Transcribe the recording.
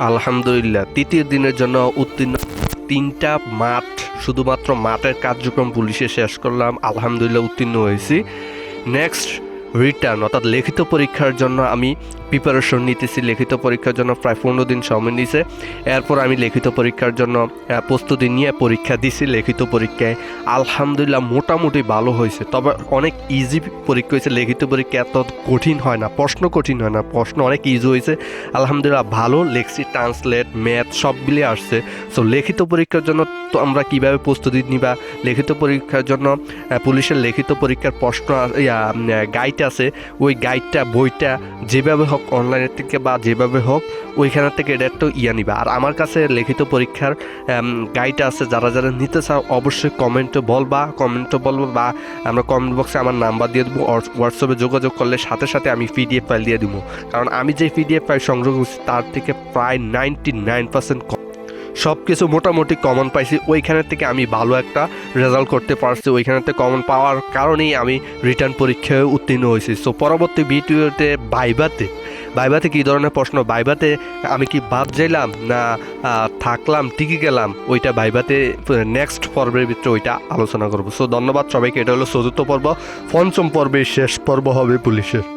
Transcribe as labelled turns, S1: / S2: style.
S1: আলহামদুলিল্লাহ, তৃতীয় দিনের জন্য উত্তীর্ণ। তিনটা মাঠ, শুধুমাত্র মাঠের কার্যক্রম পুলিশে শেষ করলাম, আলহামদুলিল্লাহ উত্তীর্ণ হয়েছি। নেক্সট রিটার্ন অর্থাৎ লিখিত পরীক্ষার জন্য আমি প্রিপারেশন নিতেছি, লিখিত পরীক্ষার জন্য প্রায় পনেরো দিন সময় নিছে। এরপর আমি লিখিত পরীক্ষার জন্য প্রস্তুতি নিয়ে পরীক্ষা দিছি, লিখিত পরীক্ষায়। আলহামদুলিল্লাহ মোটামুটি ভালো হয়েছে। তবে অনেক ইজি পরীক্ষা হয়েছে। লিখিত পরীক্ষা এত কঠিন হয় না, প্রশ্ন কঠিন হয় না, প্রশ্ন অনেক ইজি হয়েছে। আলহামদুলিল্লাহ ভালো লেখছি ট্রান্সলেট ম্যাথ সব মিলিয়ে আসছে। সো লিখিত পরীক্ষার জন্য তো আমরা কীভাবে প্রস্তুতি নিবা? লিখিত পরীক্ষার জন্য পুলিশের লিখিত পরীক্ষার প্রশ্ন গাইড আছে ওই গাইডটা, বইটা যেভাবে হোক অনলাইনের থেকে বা যেভাবে হোক, ওইখানের থেকে এটা একটু ইয়া নিবা। আর আমার কাছে লিখিত পরীক্ষার গাইড আছে, যারা যারা নিতে চাও, অবশ্যই কমেন্টে বলবা কমেন্টে বলব বা আমরা কমেন্ট বক্সে আমার নাম্বার দিয়ে দেবো হোয়াটসঅ্যাপে যোগাযোগ করলে সাথে সাথে আমি পিডিএফ ফাইল দিয়ে দেবো। কারণ আমি যে পিডিএফ ফাইল সংগ্রহ করছি, তার থেকে প্রায় নাইনটি নাইন পার্সেন্ট সব কিছু মোটামুটি কমন পাইছি। ওইখানের থেকে আমি ভালো একটা রেজাল্ট করতে পারছি। ওইখানের থেকে কমন পাওয়ার কারণেই আমি রিটার্ন পরীক্ষায় উত্তীর্ণ হয়েছি। সো পরবর্তী ভিডিওতে বাইবাতে বাইবাতে কী ধরনের প্রশ্ন? বাইবাতে আমি কি বাদ যাইলাম না থাকলাম, টিকে গেলাম? ওইটা বাইবাতে নেক্সট পর্বের ভিতরে ওইটা আলোচনা করব। সো ধন্যবাদ সবাইকে। এটা হলো চতুর্থ পর্ব। পঞ্চম পর্বের শেষ পর্ব হবে পুলিশের।